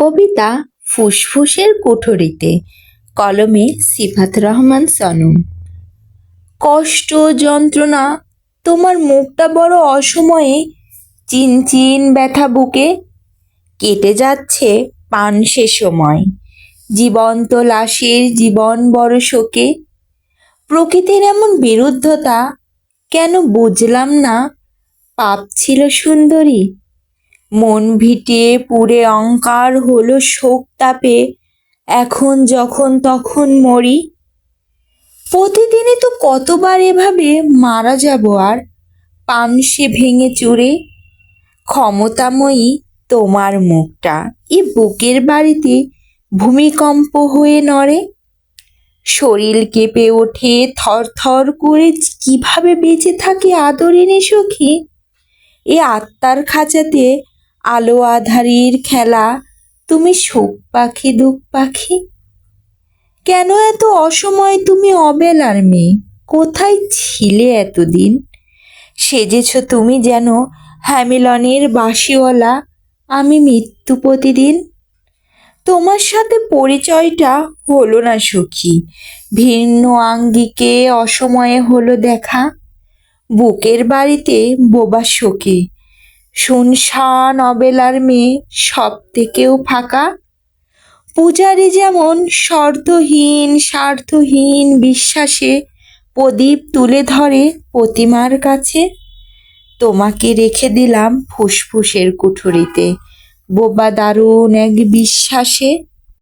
কবিতা ফুসফুসের কুঠুরিতে, কলমে সিফাত রহমান সনম। কষ্ট যন্ত্রণা, তোমার মুখটা বড় অসময়ে চিনচিন ব্যথা বুকে, কেটে যাচ্ছে পান সে সময়। জীবন্ত লাশের জীবন বড় শোকে, প্রকৃতির এমন বিরুদ্ধতা, কেন বুঝলাম না, পাপ ছিল সুন্দরী মন ভিটিয়ে পুড়ে অঙ্কার হলো শোক তাপে, এখন যখন তখন মরি। প্রতিদিনই তো কতবার এভাবে মারা যাব আর? পানসে ভেঙে চুরে, ক্ষমতাময়ী তোমার মুখটা এ বুকের বাড়িতে ভূমিকম্প হয়ে নড়ে। শরীর কেঁপে ওঠে থর থর করে কীভাবে বেঁচে থাকে আদরিনী সখী? এ আত্মার খাঁচাতে আলো আধারির খেলা। তুমি সুখ পাখি, দুঃখ পাখি? কেন এত অসময় তুমি অবেলার মেয়ে? কোথায় ছিলে এতদিন? সেজেছ তুমি যেন হ্যামিলনের বাসিওয়ালা আমি মৃত্যু প্রতিদিন? তোমার সাথে পরিচয়টা হলো না সুখী। ভিন্ন আঙ্গিকে অসময়ে হলো দেখা। বুকের বাড়িতে বোবা শোকে। শুনশান অবেলার মেয়ে সব থেকেও ফাঁকা। পূজারি যেমন শর্তহীন স্বার্থহীন বিশ্বাসে প্রদীপ তুলে ধরে প্রতিমার কাছে। তোমাকে রেখে দিলাম ফুসফুসের কুঠুরিতে। বোবা দারুণ এক বিশ্বাসে